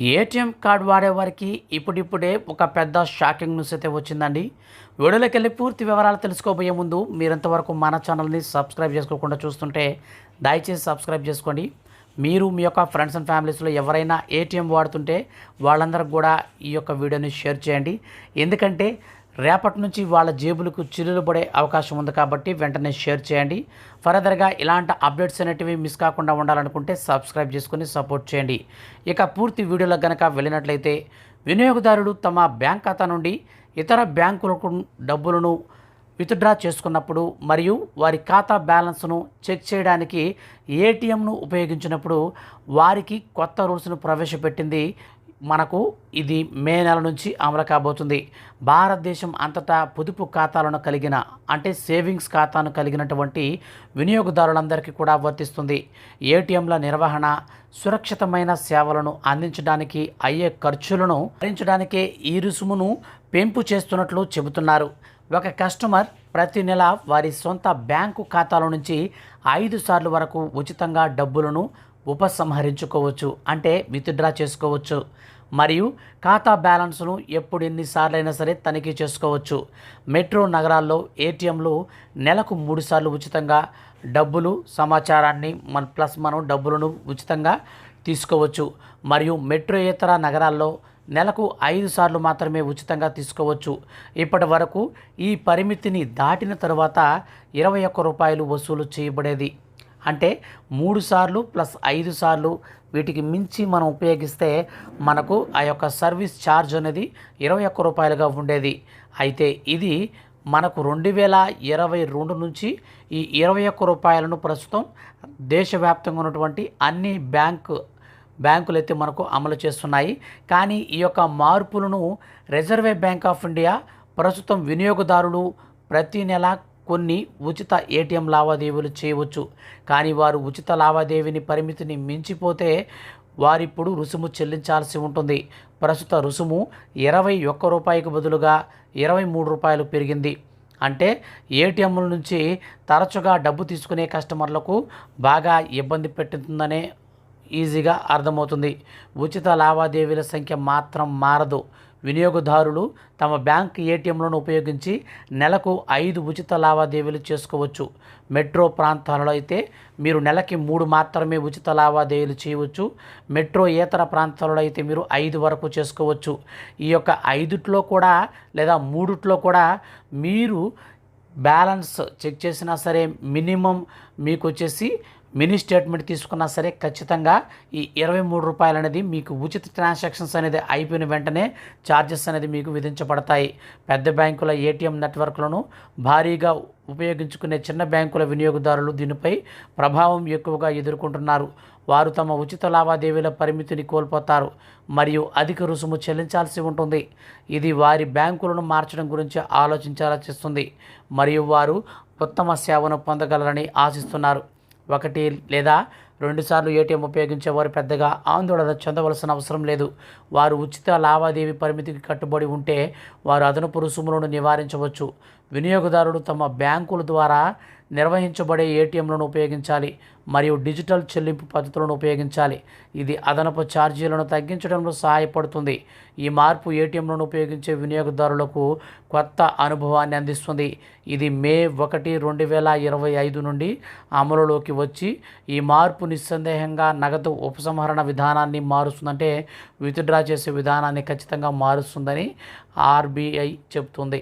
ATM card వాడేవారికి ఇప్పుడిప్పుడే ఒక పెద్ద షాకింగ్ న్యూస్ అయితే వచ్చిందండి. వీడియోలోకి వెళ్ళి పూర్తి వివరాలు తెలుసుకోబోయే ముందు మీరంతవరకు మన ఛానల్ని సబ్స్క్రైబ్ చేసుకోకుండా చూస్తుంటే దయచేసి సబ్స్క్రైబ్ చేసుకోండి. మీరు మీ యొక్క ఫ్రెండ్స్ అండ్ ఫ్యామిలీస్లో ఎవరైనా ఏటీఎం వాడుతుంటే వాళ్ళందరికి కూడా ఈ యొక్క వీడియోని షేర్ చేయండి. ఎందుకంటే రేపటి నుంచి వాళ్ళ జేబులకు చిల్లులు పడే అవకాశం ఉంది కాబట్టి వెంటనే షేర్ చేయండి. ఫర్దర్గా ఇలాంటి అప్డేట్స్ అనేటివి మిస్ కాకుండా ఉండాలనుకుంటే సబ్స్క్రైబ్ చేసుకుని సపోర్ట్ చేయండి. ఇక పూర్తి వీడియోలో గనక వెళ్ళినట్లయితే వినియోగదారుడు తమ బ్యాంక్ ఖాతా నుండి ఇతర బ్యాంకులకు డబ్బులను విత్డ్రా చేసుకున్నప్పుడు మరియు వారి ఖాతా బ్యాలెన్స్ను చెక్ చేయడానికి ఏటీఎంను ఉపయోగించినప్పుడు వారికి కొత్త రూల్స్ను ప్రవేశపెట్టింది మనకు ఇది మే నెల నుంచి అమలు కాబోతుంది. భారతదేశం అంతటా పొదుపు ఖాతాలను కలిగిన అంటే సేవింగ్స్ ఖాతాను కలిగినటువంటి వినియోగదారులందరికీ కూడా వర్తిస్తుంది. ఏటీఎంల నిర్వహణ సురక్షితమైన సేవలను అందించడానికి అయ్యే ఖర్చులను భరించడానికే ఈ రుసుమును పెంపు చేస్తున్నట్లు చెబుతున్నారు. ఒక కస్టమర్ ప్రతి నెల వారి సొంత బ్యాంకు ఖాతాల నుంచి ఐదు సార్లు వరకు ఉచితంగా డబ్బులను ఉపసంహరించుకోవచ్చు. అంటే విత్డ్రా చేసుకోవచ్చు. మరియు ఖాతా బ్యాలెన్స్ను ఎప్పుడు ఎన్నిసార్లైనా సరే తనిఖీ చేసుకోవచ్చు. మెట్రో నగరాల్లో ఏటీఎంలు నెలకు మూడు సార్లు ఉచితంగా డబ్బులు సమాచారాన్ని మన ప్లస్ మనం డబ్బులను ఉచితంగా తీసుకోవచ్చు. మరియు మెట్రో ఇతర నగరాల్లో నెలకు ఐదు సార్లు మాత్రమే ఉచితంగా తీసుకోవచ్చు. ఇప్పటి వరకు ఈ పరిమితిని దాటిన తర్వాత ఇరవై ఒక్క రూపాయలు వసూలు చేయబడేది. అంటే మూడు సార్లు ప్లస్ ఐదు సార్లు వీటికి మించి మనం ఉపయోగిస్తే మనకు ఆ యొక్క సర్వీస్ ఛార్జ్ అనేది ఇరవై ఒక్క రూపాయలుగా ఉండేది. అయితే ఇది మనకు రెండు వేల ఇరవై రెండు నుంచి ఈ ఇరవై ఒక్క రూపాయలను ప్రస్తుతం దేశవ్యాప్తంగా ఉన్నటువంటి అన్ని బ్యాంకు బ్యాంకులు అయితే మనకు అమలు చేస్తున్నాయి. కానీ ఈ యొక్క మార్పులను రిజర్వే బ్యాంక్ ఆఫ్ ఇండియా ప్రస్తుతం వినియోగదారులు ప్రతి నెల కొన్ని ఉచిత ఏటీఎం లావాదేవీలు చేయవచ్చు. కానీ వారు ఉచిత లావాదేవీని పరిమితిని మించిపోతే వారిప్పుడు రుసుము చెల్లించాల్సి ఉంటుంది. ప్రస్తుత రుసుము ఇరవై ఒక్క రూపాయికి బదులుగా ఇరవై మూడు రూపాయలు పెరిగింది. అంటే ఏటీఎంల నుంచి తరచుగా డబ్బు తీసుకునే కస్టమర్లకు బాగా ఇబ్బంది పెట్టుతుందనే ఈజీగా అర్థమవుతుంది. ఉచిత లావాదేవీల సంఖ్య మాత్రం మారదు. వినియోగదారులు తమ బ్యాంక్ ఏటీఎంలను ఉపయోగించి నెలకు ఐదు ఉచిత లావాదేవీలు చేసుకోవచ్చు. మెట్రో ప్రాంతాలలో అయితే మీరు నెలకి మూడు మాత్రమే ఉచిత లావాదేవీలు చేయవచ్చు. మెట్రో ఇతర ప్రాంతాలలో అయితే మీరు ఐదు వరకు చేసుకోవచ్చు. ఈ యొక్క ఐదుట్లో కూడా లేదా మూడుట్లో కూడా మీరు బ్యాలెన్స్ చెక్ చేసినా సరే మినిమం మీకు వచ్చేసి మినీ స్టేట్మెంట్ తీసుకున్నా సరే ఖచ్చితంగా ఈ ఇరవై మూడు రూపాయలు అనేది మీకు ఉచిత ట్రాన్సాక్షన్స్ అనేది అయిపోయిన వెంటనే ఛార్జెస్ అనేది మీకు విధించబడతాయి. పెద్ద బ్యాంకుల ఏటీఎం నెట్వర్క్లను భారీగా ఉపయోగించుకునే చిన్న బ్యాంకుల వినియోగదారులు దీనిపై ప్రభావం ఎక్కువగా ఎదుర్కొంటున్నారు. వారు తమ ఉచిత లావాదేవీల పరిమితిని కోల్పోతారు మరియు అధిక రుసుము చెల్లించాల్సి ఉంటుంది. ఇది వారి బ్యాంకులను మార్చడం గురించి ఆలోచించాలా చేస్తుంది మరియు వారు ఉత్తమ సేవను పొందగలరని ఆశిస్తున్నారు. ఒకటి లేదా రెండుసార్లు ఏటీఎం ఉపయోగించే వారు పెద్దగా ఆందోళన చెందవలసిన అవసరం లేదు. వారు ఉచిత లావాదేవీ పరిమితికి కట్టుబడి ఉంటే వారు అదనపు రుసుములను నివారించవచ్చు. వినియోగదారుడు తమ బ్యాంకుల ద్వారా నిర్వహించబడే ఏటీఎంలను ఉపయోగించాలి మరియు డిజిటల్ చెల్లింపు పద్ధతులను ఉపయోగించాలి. ఇది అదనపు ఛార్జీలను తగ్గించడంలో సహాయపడుతుంది. ఈ మార్పు ఏటీఎంలను ఉపయోగించే వినియోగదారులకు కొత్త అనుభవాన్ని అందిస్తుంది. ఇది మే ఒకటి రెండు వేల ఇరవై ఐదు నుండి అమలులోకి వచ్చి ఈ మార్పు నిస్సందేహంగా నగదు ఉపసంహరణ విధానాన్ని మారుస్తుందంటే విత్డ్రా చేసే విధానాన్ని ఖచ్చితంగా మారుస్తుందని ఆర్బీఐ చెబుతుంది.